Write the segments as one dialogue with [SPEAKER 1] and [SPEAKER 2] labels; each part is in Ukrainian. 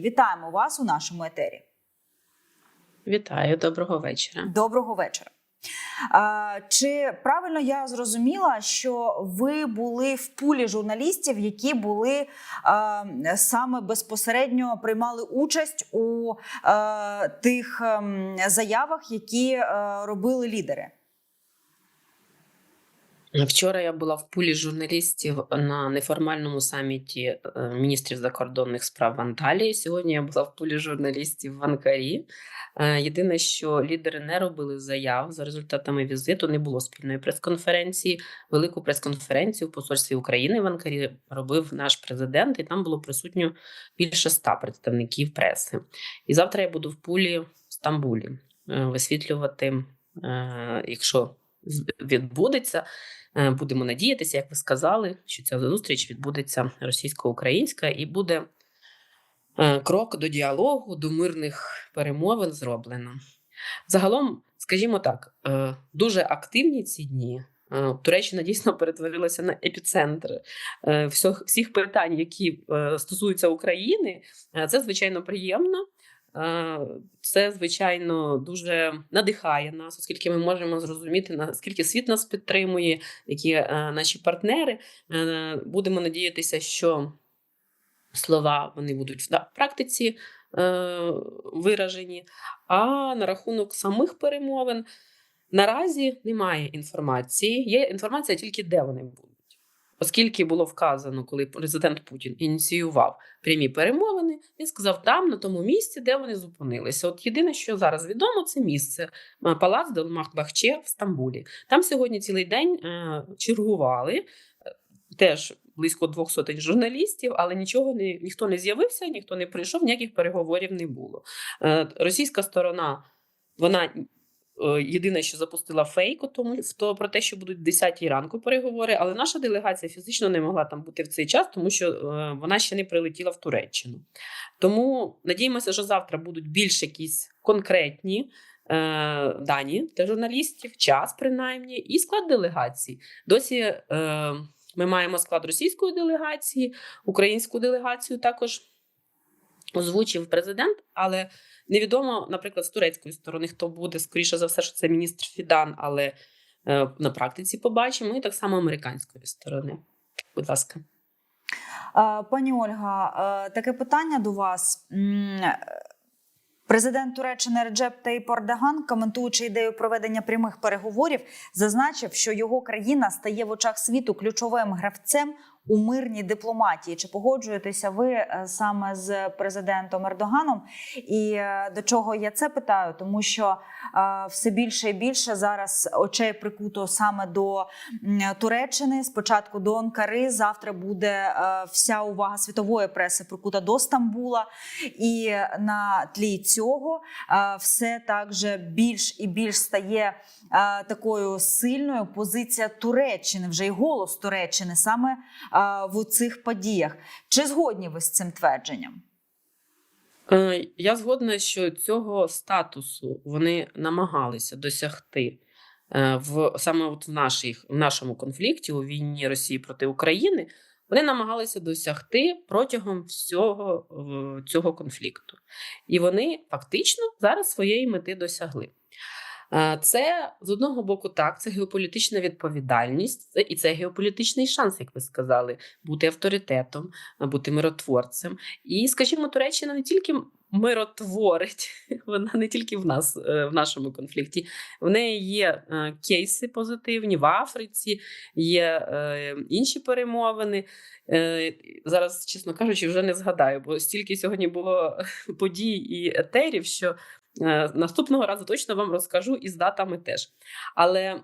[SPEAKER 1] Вітаємо вас у нашому етері.
[SPEAKER 2] Вітаю, доброго вечора.
[SPEAKER 1] Доброго вечора. Чи правильно я зрозуміла, що ви були в пулі журналістів, які були саме безпосередньо приймали участь у тих ем, заявах, які а, робили лідери?
[SPEAKER 2] Вчора я була в пулі журналістів на неформальному саміті е, міністрів закордонних справ в Анталії. Сьогодні я була в пулі журналістів в Анкарі. Єдине, що лідери не робили заяв за результатами візиту, не було спільної прес-конференції. Велику прес-конференцію в посольстві України в Анкарі робив наш президент, і там було присутньо більше ста представників преси. І завтра я буду в пулі в Стамбулі е, висвітлювати, якщо відбудеться. Е, Будемо надіятися, як ви сказали, що ця зустріч відбудеться російсько-українська і буде е, крок до діалогу, до мирних перемовин зроблено. Загалом, скажімо так, е, дуже активні ці дні. Туреччина дійсно перетворилася на епіцентр всіх, питань, які стосуються України. Це звичайно приємно. Е, Це звичайно дуже надихає нас, оскільки ми можемо зрозуміти наскільки світ нас підтримує, які е, наші партнери. Е, Будемо надіятися, що слова вони будуть в практиці виражені. А на рахунок самих перемовин наразі немає інформації. Є інформація тільки де вони будуть. Оскільки було вказано, коли президент Путін ініціював прямі перемовини, він сказав там, на тому місці, де вони зупинилися. От єдине, що зараз відомо, це місце е, палац Долмах-Бахче в Стамбулі. Там сьогодні цілий день е, чергували. е, Теж близько двох сотень журналістів, але нічого не ніхто не з'явився, ніхто не прийшов, ніяких переговорів не було. Російська сторона, вона єдине, що запустила фейк тому то про те, що будуть 10 ранку переговори. Але наша делегація фізично не могла там бути в цей час, тому що е, вона ще не прилетіла в Туреччину. Тому надіємося, що завтра будуть більш якісь конкретні. е, Дані для журналістів, час принаймні, і склад делегації. Досі е, ми маємо склад російської делегації, українську делегацію також озвучив президент, але невідомо, наприклад, з турецької сторони, хто буде, скоріше за все, що це міністр Фідан, але е, на практиці побачимо, і так само американської сторони. Будь ласка.
[SPEAKER 1] Пані Ольга, е, таке питання до вас. Президент Туреччини Реджеп Таїп Ордоган, коментуючи ідею проведення прямих переговорів, зазначив, що його країна стає в очах світу ключовим гравцем у мирній дипломатії. Чи погоджуєтеся ви е, саме з президентом Ердоганом? І е, до чого я це питаю? Тому що е, все більше і більше зараз очей прикуто саме до Туреччини. Спочатку до Анкари. Завтра буде вся увага світової преси прикута до Стамбула. І на тлі цього все також більш і більш стає такою сильною позиція Туреччини, вже й голос Туреччини саме в цих подіях. Чи згодні ви з цим твердженням?
[SPEAKER 2] Е, Я згодна, що цього статусу вони намагалися досягти е, в саме от в, наших, в нашому конфлікті у війні Росії проти України. Вони намагалися досягти протягом всього е, цього конфлікту, і вони фактично зараз своєї мети досягли. Е, Це з одного боку так, це геополітична відповідальність, і це геополітичний шанс, як ви сказали, бути авторитетом, бути миротворцем. І, скажімо, Туреччина не тільки миротворить, вона не тільки в нас, е, в нашому конфлікті. В неї є е, кейси позитивні в Африці, є е, інші перемовини. Е, Зараз, чесно кажучи, вже не згадаю, бо стільки сьогодні було подій і етерів, що е, наступного разу точно вам розкажу і з датами теж. Але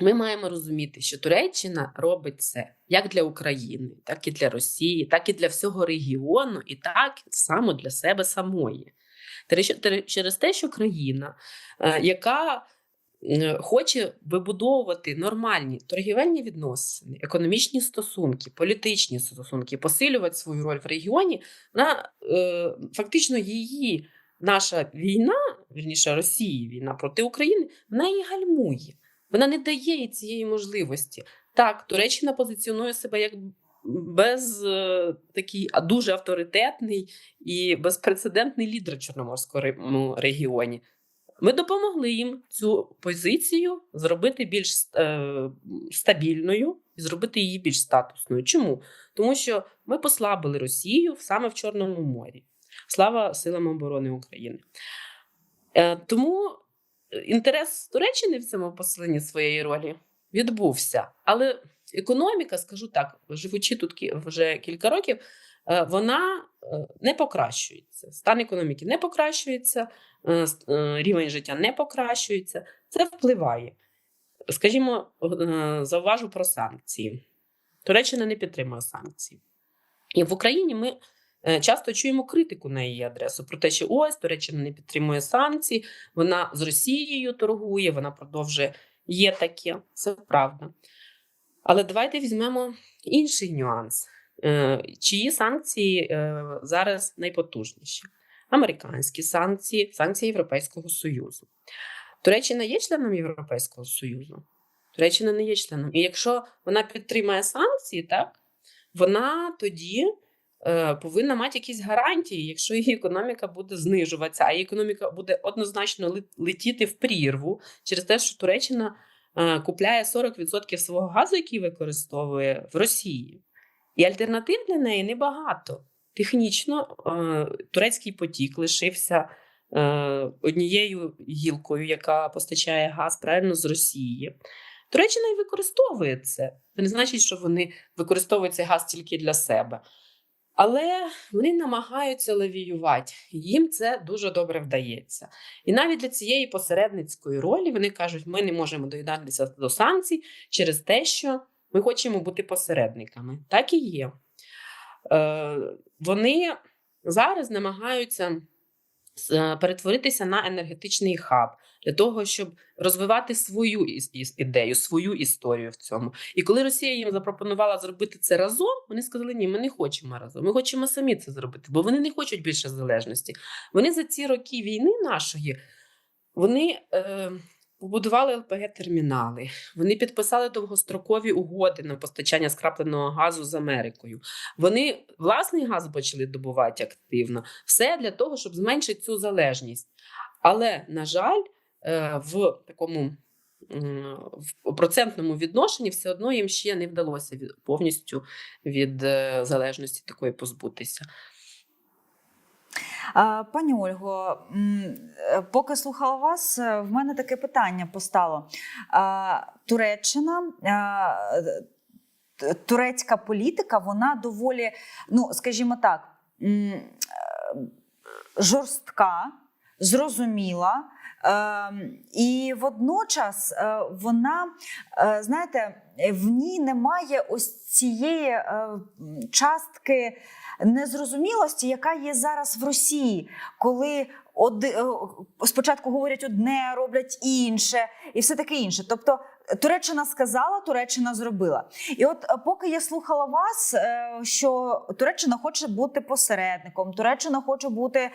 [SPEAKER 2] ми маємо розуміти, що Туреччина робить це як для України, так і для Росії, так і для всього регіону, і так само для себе самої. Через те, що країна, е, яка е, хоче вибудовувати нормальні торгівельні відносини, економічні стосунки, політичні стосунки, посилювати свою роль в регіоні, вона е, фактично її наша війна, вірніше Росії, війна проти України, вона її гальмує. Вона не дає їй цієї можливості. Так, Туреччина позиціонує себе як без е, такий а, дуже авторитетний і безпрецедентний лідер Чорноморському регіоні. Ми допомогли їм цю позицію зробити більш е, стабільною і зробити її більш статусною. Чому? Тому що ми послабили Росію саме в Чорному морі. Слава силам оборони України. Е, тому інтерес Туреччини в цьому посиленні своєї ролі відбувся. Але економіка, скажу так, живучи тут вже кілька років, е, вона е, не покращується. Стан економіки не покращується, рівень життя не покращується. Це впливає. Скажімо, зауважу про санкції. Туреччина не підтримує санкції. І в Україні ми часто чуємо критику на її адресу про те, що ось Туреччина не підтримує санкції, вона з Росією торгує, вона продовжує. Є таке, це правда. Але давайте візьмемо інший нюанс. Е, Чиї санкції е, зараз найпотужніші? Американські санкції, санкції Європейського Союзу. Туреччина є членом Європейського Союзу? Туреччина не є членом. І якщо вона підтримає санкції, так, вона тоді е, повинна мати якісь гарантії, якщо її економіка буде знижуватися, а її економіка буде однозначно летіти в прірву через те, що Туреччина е, купляє 40% свого газу, який використовує в Росії. І альтернатив для неї небагато. Технічно е, турецький потік лишився е, однією гілкою, яка постачає газ правильно з Росії. Туреччина і використовує це. Це не значить, що вони використовують цей газ тільки для себе. Але вони намагаються лавіювати. Їм це дуже добре вдається. І навіть для цієї посередницької ролі вони кажуть, ми не можемо доєднатися до санкцій через те, що ми хочемо бути посередниками. Так і є. Е, вони зараз намагаються перетворитися на енергетичний хаб для того, щоб розвивати свою ідею, свою історію в цьому. І коли Росія їм запропонувала зробити це разом, вони сказали: ні, ми не хочемо разом. Ми хочемо самі це зробити, бо вони не хочуть більше залежності. Вони за ці роки війни нашої вони е, побудували ЛПГ-термінали, вони підписали довгострокові угоди на постачання скрапленого газу з Америкою. Вони власний газ почали добувати активно. Все для того, щоб зменшити цю залежність. Але, на жаль, е, в такому в процентному відношенні все одно їм ще не вдалося повністю від е, залежності такої позбутися.
[SPEAKER 1] Пані Ольго, е, поки слухала вас, е, в мене таке питання постало. Туреччина. Турецька політика, вона доволі, ну скажімо так, е, жорстка, зрозуміла. І водночас е, вона, е, знаєте, в ній немає ось цієї е, частки незрозумілості, яка є зараз в Росії, коли оди, е, спочатку говорять одне, роблять інше, і все таке інше. Тобто Туреччина сказала, Туреччина зробила. І от е, поки я слухала вас, е, що Туреччина хоче бути посередником, Туреччина хоче бути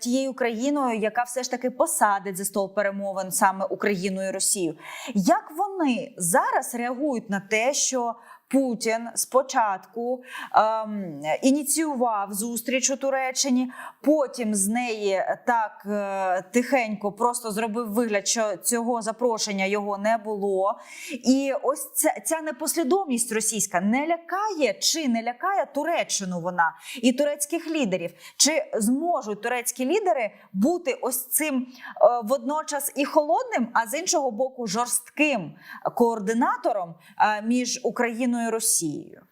[SPEAKER 1] тією країною, яка все ж таки посадить за стол перемовин саме Україну і Росію. Як вони зараз реагують на те, що Путін спочатку ем, ініціював зустріч у Туреччині, потім з неї так е, тихенько просто зробив вигляд, що цього запрошення його не було. І ось ця, ця непослідовність російська не лякає чи не лякає Туреччину вона і турецьких лідерів. Чи зможуть турецькі лідери бути ось цим е, водночас і холодним, а з іншого боку, жорстким координатором е, між Україною і Росією?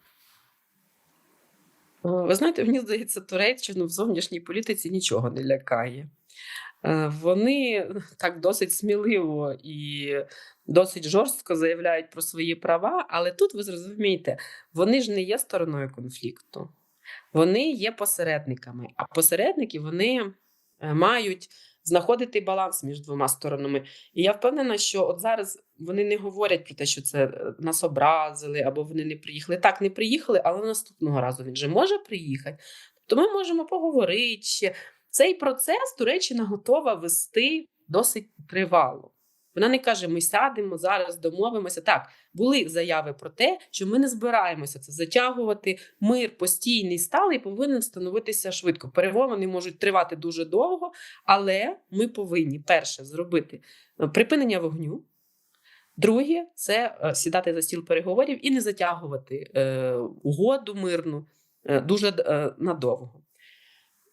[SPEAKER 2] Е, Ви знаєте, мені здається, Туреччину в зовнішній політиці нічого не лякає. Е, Вони так досить сміливо і досить жорстко заявляють про свої права, але тут ви зрозумієте, вони ж не є стороною конфлікту, вони є посередниками. А посередники вони е, мають знаходити баланс між двома сторонами. І я впевнена, що от зараз вони не говорять про те, що це е, нас образили або вони не приїхали. Так, не приїхали, але наступного разу він же може приїхати. Тобто ми можемо поговорити ще. Цей процес Туреччина готова вести досить тривало. Вона не каже: ми сядемо зараз, домовимося. Так, були заяви про те, що ми не збираємося це затягувати. Мир постійний сталий повинен становитися швидко. Перемовини можуть тривати дуже довго, але ми повинні перше зробити е, припинення вогню. Друге це е, сідати за стіл переговорів і не затягувати е, угоду мирну е, дуже е, надовго.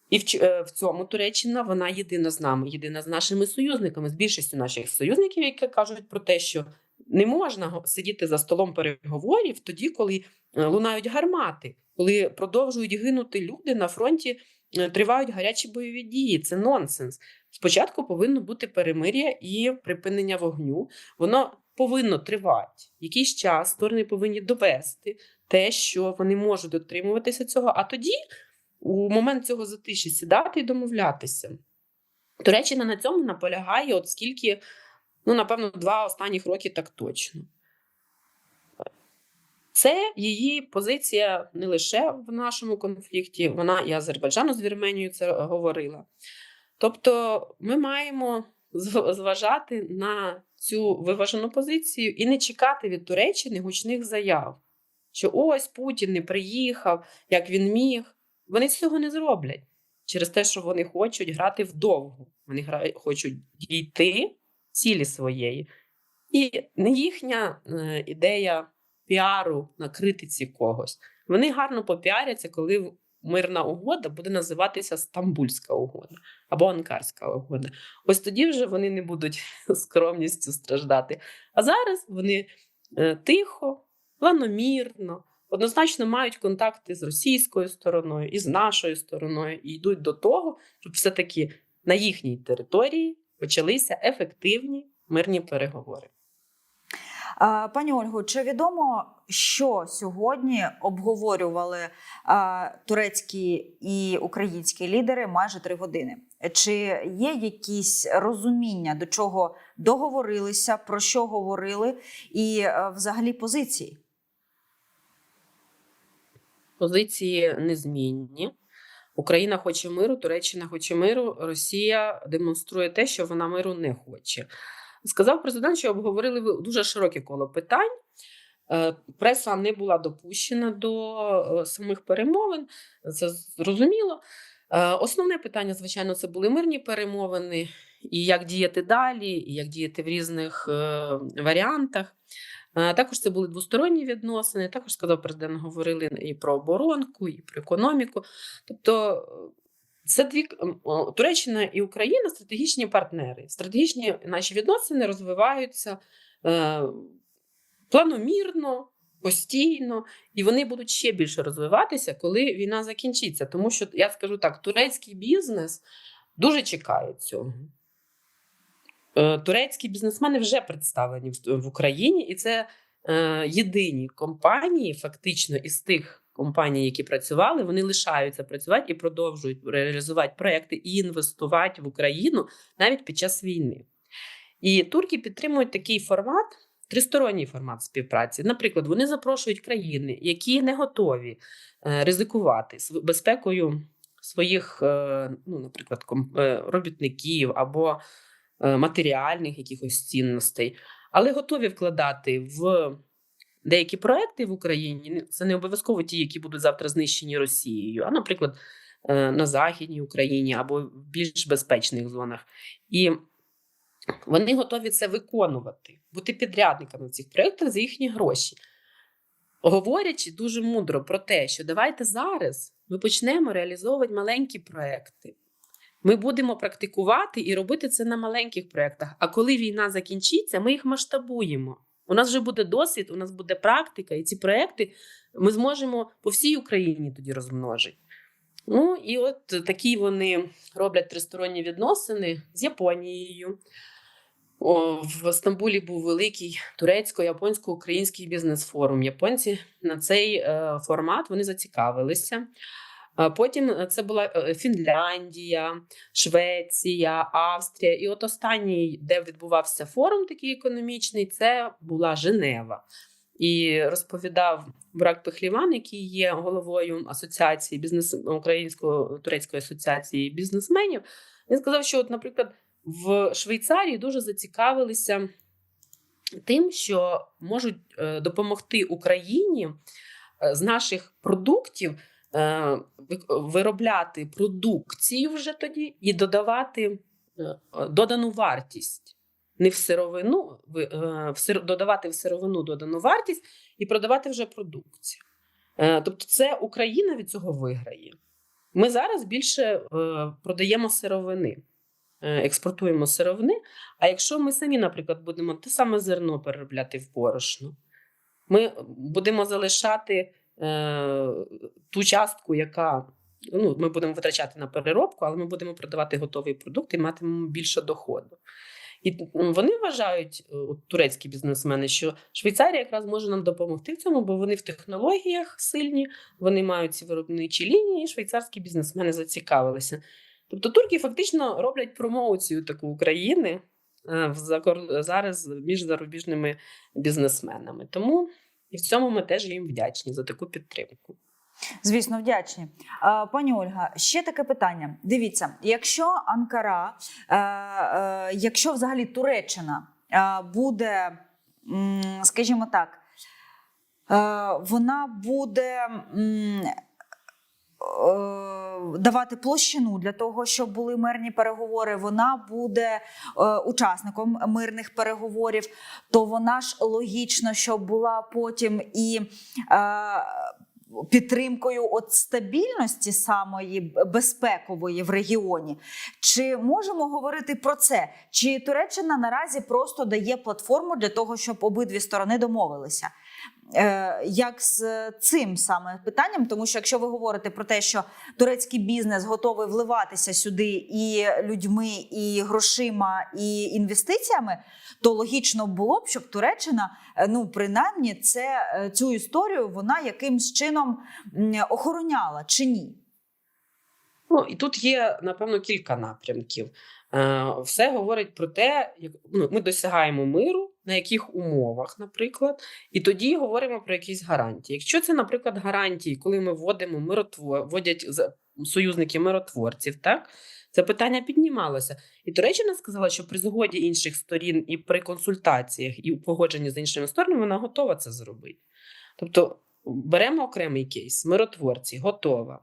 [SPEAKER 2] І в, е, в цьому Туреччина вона єдина з нами, єдина з нашими союзниками, з більшістю наших союзників, які кажуть про те, що не можна сидіти за столом переговорів тоді, коли е, лунають гармати, коли продовжують гинути люди на фронті, е, тривають гарячі бойові дії. Це нонсенс. Спочатку повинно бути перемир'я і припинення вогню. Воно повинно тривати. Якийсь час сторони повинні довести те, що вони можуть дотримуватися цього. А тоді, у момент цього затиші, сідати і домовлятися. Туреччина на цьому наполягає, от скільки, ну, напевно, два останніх роки так точно. Це її позиція не лише в нашому конфлікті, вона і Азербайджану з Вірменією це говорила. Тобто ми маємо зважати на цю виважену позицію і не чекати від Туреччини гучних заяв, що ось Путін не приїхав, як він міг. Вони цього не зроблять через те, що вони хочуть грати вдовгу. Вони хочуть дійти цілі своєї. І не їхня е, ідея піару на критиці когось. Вони гарно попіаряться, коли мирна угода буде називатися Стамбульська угода або Анкарська угода. Ось тоді вже вони не будуть скромністю страждати. А зараз вони е, тихо, планомірно, однозначно мають контакти з російською стороною і з нашою стороною, і йдуть до того, щоб все-таки на їхній території почалися ефективні мирні переговори.
[SPEAKER 1] Пані Ольго, чи відомо, що сьогодні обговорювали турецькі і українські лідери майже три години? Чи є якісь розуміння, до чого договорилися, про що говорили, і взагалі позиції?
[SPEAKER 2] Позиції незмінні. Україна хоче миру, Туреччина хоче миру. Росія демонструє те, що вона миру не хоче. Сказав президент, що обговорили дуже широке коло питань. Е, Преса не була допущена до е, самих перемовин, це зрозуміло. Е, Основне питання, звичайно, це були мирні перемовини, і як діяти далі, і як діяти в різних варіантах. Також це були двосторонні відносини. Також сказав президент, говорили і про оборонку, і про економіку. Тобто, е, це дві Туреччина і Україна стратегічні партнери. Стратегічні наші відносини розвиваються е, планомірно, постійно, і вони будуть ще більше розвиватися, коли війна закінчиться. Тому що я скажу так: турецький бізнес дуже чекає цього. Е, Турецькі бізнесмени вже представлені в- Україні, і це е, єдині компанії, фактично, із тих компаній, які працювали, вони лишаються працювати і продовжують реалізувати проекти і інвестувати в Україну навіть під час війни. І турки підтримують такий формат, тристоронній формат співпраці. Наприклад, вони запрошують країни, які не готові е, ризикувати безпекою своїх, ну, наприклад, робітників або матеріальних якихось цінностей, але готові вкладати в деякі проекти в Україні. Це не обов'язково ті, які будуть завтра знищені Росією, а, наприклад, е, на Західній Україні або в більш безпечних зонах. І вони готові це виконувати, бути підрядниками цих проєктах за їхні гроші. Говорячи дуже мудро про те, що давайте зараз ми почнемо реалізовувати маленькі проекти. Ми будемо практикувати і робити це на маленьких проєктах. А коли війна закінчиться, ми їх масштабуємо. У нас вже буде досвід, у нас буде практика, і ці проекти ми зможемо по всій Україні тоді розмножити. Ну і от такі вони роблять тристоронні відносини з Японією. О, в Стамбулі був великий турецько-японсько-український бізнес-форум. Японці на цей е, формат вони зацікавилися. Потім е, це була е, Фінляндія, Швеція, Австрія. І от останній, де відбувався форум такий економічний, це була Женева. І розповідав Брак Пехліван, який є головою асоціації бізнес українсько-турецької асоціації бізнесменів. Він сказав, що, от, наприклад, в Швейцарії дуже зацікавилися тим, що можуть е, допомогти Україні е, з наших продуктів е, виробляти продукцію вже тоді і додавати е, додану вартість. Не в сировину, е, додавати в сировину додану вартість і продавати вже продукцію. Е, Тобто, це Україна від цього виграє. Ми зараз більше е, продаємо сировини, е, експортуємо сировини. А якщо ми самі, наприклад, будемо те саме зерно переробляти в борошно, ми будемо залишати е, ту частку, яка ну, ми будемо витрачати на переробку, але ми будемо продавати готовий продукт і матимемо більше доходу. І вони вважають, е, от, турецькі бізнесмени, що Швейцарія якраз може нам допомогти в цьому, бо вони в технологіях сильні, вони мають ці виробничі лінії, і швейцарські бізнесмени зацікавилися. Тобто турки фактично роблять промоцію таку України е, зараз між зарубіжними бізнесменами. Тому і в цьому ми теж їм вдячні за таку підтримку.
[SPEAKER 1] Звісно, вдячні. Пані Ольга, ще таке питання. Дивіться, якщо Анкара, е, е, якщо взагалі Туреччина е, буде, скажімо так, вона буде. Е, Давати площину для того, щоб були мирні переговори, вона буде е, учасником мирних переговорів, то вона ж логічно, щоб була потім і е, підтримкою от стабільності самої безпекової в регіоні. Чи можемо говорити про це? Чи Туреччина наразі просто дає платформу для того, щоб обидві сторони домовилися? Е, Як з цим саме питанням, тому що якщо ви говорите про те, що турецький бізнес готовий вливатися сюди і людьми, і грошима, і інвестиціями, то логічно було б, щоб Туреччина, е, ну принаймні, це е, цю історію вона якимсь чином охороняла чи ні?
[SPEAKER 2] Ну і тут є напевно кілька напрямків. Все говорить про те, як ну, ми досягаємо миру, на яких умовах, наприклад, і тоді говоримо про якісь гарантії. Якщо це, наприклад, гарантії, коли ми вводимо миротвор, вводять союзники миротворців, так це питання піднімалося. І Туреччина сказала, що при згоді інших сторін і при консультаціях і погодженні з іншими сторонами вона готова це зробити. Тобто беремо окремий кейс, миротворці, готова.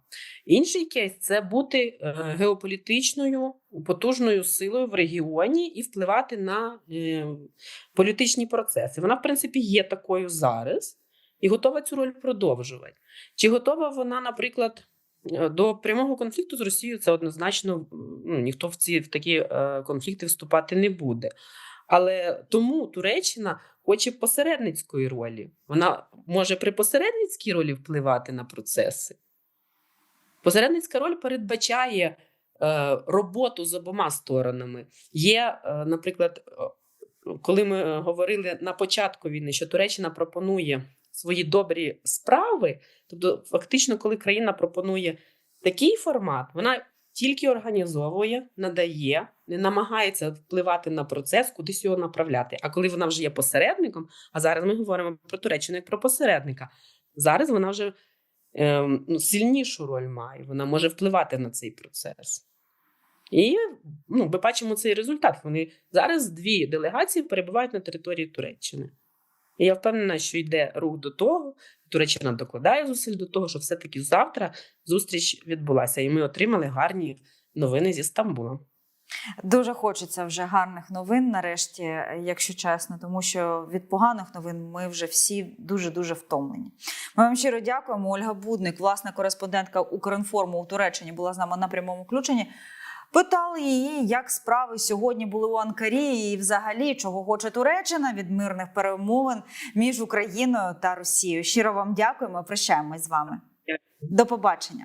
[SPEAKER 2] Інший кейс це бути е, геополітичною потужною силою в регіоні і впливати на е, політичні процеси. Вона, в принципі, є такою зараз і готова цю роль продовжувати. Чи готова вона, наприклад, е, до прямого конфлікту з Росією? Це однозначно ну, ніхто в ці в такі конфлікти вступати не буде. Але тому Туреччина хоче посередницької ролі. Вона може при посередницькій ролі впливати на процеси. Посередницька роль передбачає е, роботу з обома сторонами. Є, е, наприклад, е, коли ми говорили на початку війни, що Туреччина пропонує свої добрі справи, тобто, фактично, коли країна пропонує такий формат, вона тільки організовує, надає, не намагається впливати на процес, кудись його направляти. А коли вона вже є посередником, а зараз ми говоримо про Туреччину як про посередника, зараз вона вже ну, сильнішу роль має, вона може впливати на цей процес. І ну, ми бачимо цей результат. Вони зараз дві делегації перебувають на території Туреччини. І я впевнена, що йде рух до того, Туреччина докладає зусиль до того, що все-таки завтра зустріч відбулася, і ми отримали гарні новини зі Стамбула.
[SPEAKER 1] Дуже хочеться вже гарних новин, нарешті, якщо чесно, тому що від поганих новин ми вже всі дуже дуже втомлені. Ми вам щиро дякуємо. Ольга Будник, власна кореспондентка Укрінформу у Туреччині, була з нами на прямому включенні. Питали її, як справи сьогодні були у Анкарі, і взагалі чого хоче Туреччина від мирних перемовин між Україною та Росією. Щиро вам дякуємо. Прощаємось з вами. До побачення.